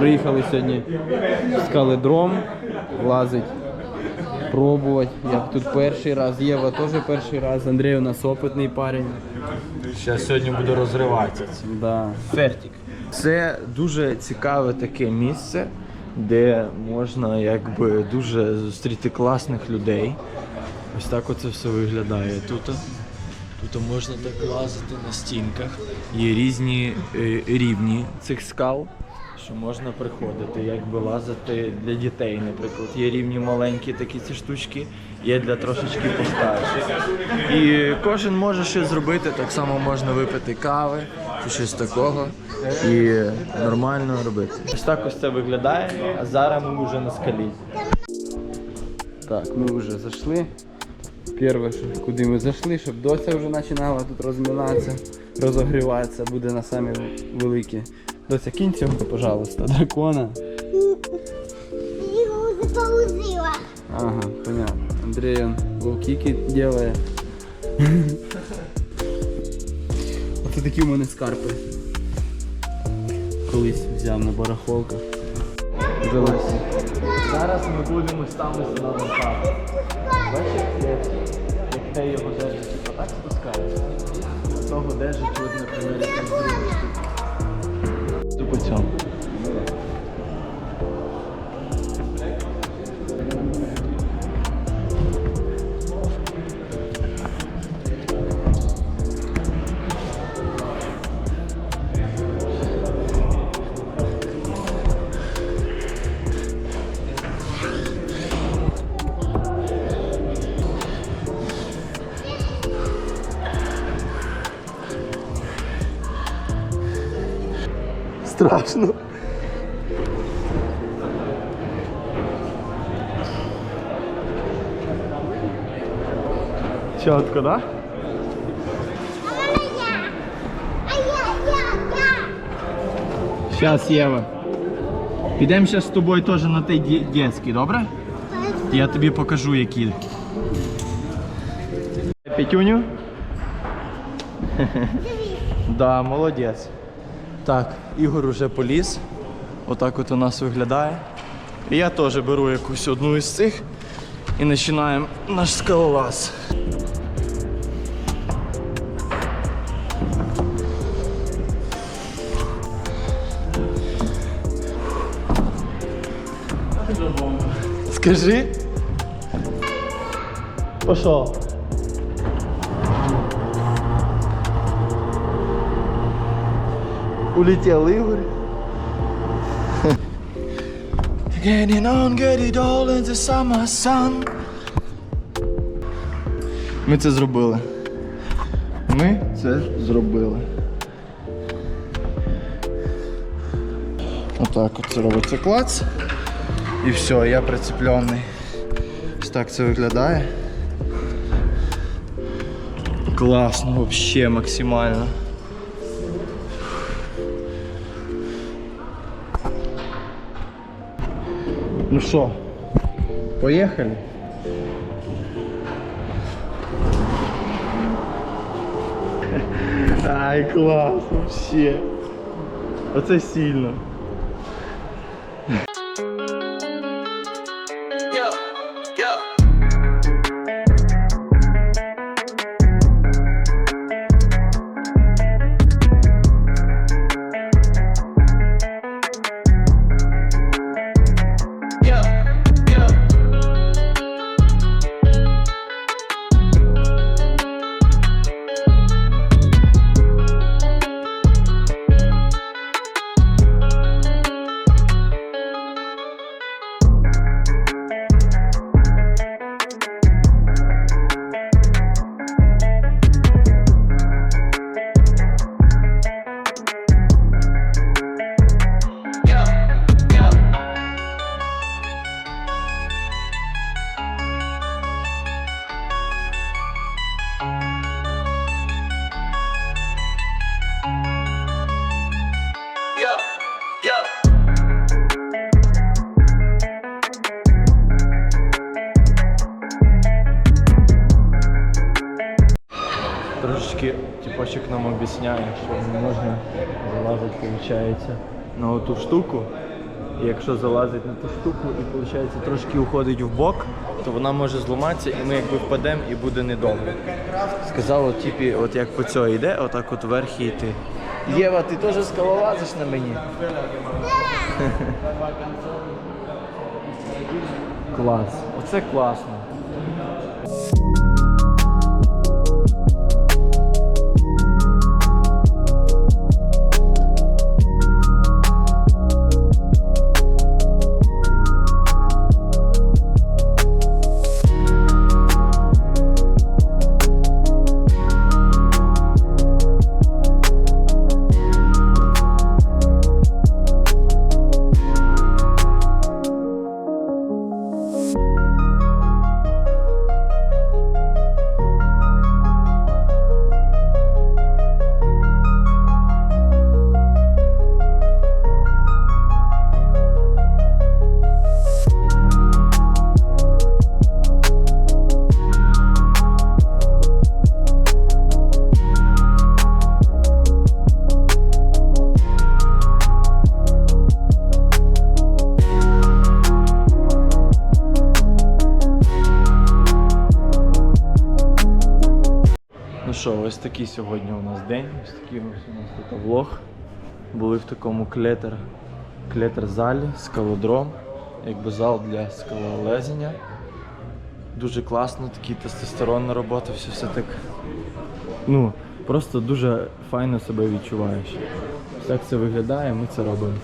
Приїхали сьогодні в скаледром, лазить, пробувати. Я тут перший раз, Єва теж перший раз, Андрій у нас опитний парень. Зараз сьогодні буду розриватися. Да. Фертик. Це дуже цікаве таке місце, де можна якби дуже зустріти класних людей. Ось так оце все виглядає тут. Тут можна так лазити на стінках. Є різні е, рівні цих скал, що можна приходити, якби лазити для дітей, наприклад. Є рівні маленькі такі ці штучки, є для трошечки постарших. І кожен може щось зробити, так само можна випити кави чи щось такого і нормально робити. Ось так ось це виглядає, а зараз ми вже на скалі. Так, ми вже зайшли. Перше, куди ми зайшли, щоб доця вже починала тут розминатися, розогріватися, буде на самі великі. Доця, кінь цього, пожалуйста, дракона. Його заполузила. Ага, понятно. Андрей он лоу-кики делає. Оце такі в мене скарпи. Колись взяв на барахолках. Дивись. Зараз ми будемо ставитися на лопату. Бачиш, як, як те його держить, типу так спускається. Того держить, от, наприклад, як з другої штуки. Страшно. Чітко, да? А я, я, я. Зараз, Єва. Підемо зараз з тобою теж на той ді- дитячий, добре? Я тобі покажу, які. Петюню? Да, молодець. Так, Ігор уже поліз. Отак от у нас виглядає. Я теж беру якусь одну із цих і починаємо наш скалолаз. Скажи. Пошел. Улетел Игорь. Getting on, get it all in the summer sun. Ми це зробили. Ми це зробили. Отак от це робиться клац. І все, я прицеплений. Ось так це виглядає. Класно, вообще максимально. Ну що, поїхали? Ай, клас, вообще. Оце сильно. Трошечки типочек нам об'ясняє, що не можна залазити, виходить, на оту штуку. І якщо залазить на ту штуку і виходить трошки уходить в бок, то вона може зламатися і ми якби впадемо і буде недобре. Сказала, типі, от як по цьому йде, отак от вверх і йти. Єва, ти теж скалолазиш на мені? Клас. Оце класно. Що, ось такий сьогодні у нас день. Ось такий ось у нас тут влог. Були в такому клетер, клетер залі, скалодром, якби зал для скалолезення. Дуже класно, такий тестостеронна робота, все, все так. Ну, просто дуже файно себе відчуваєш. Так це виглядає, ми це робимо.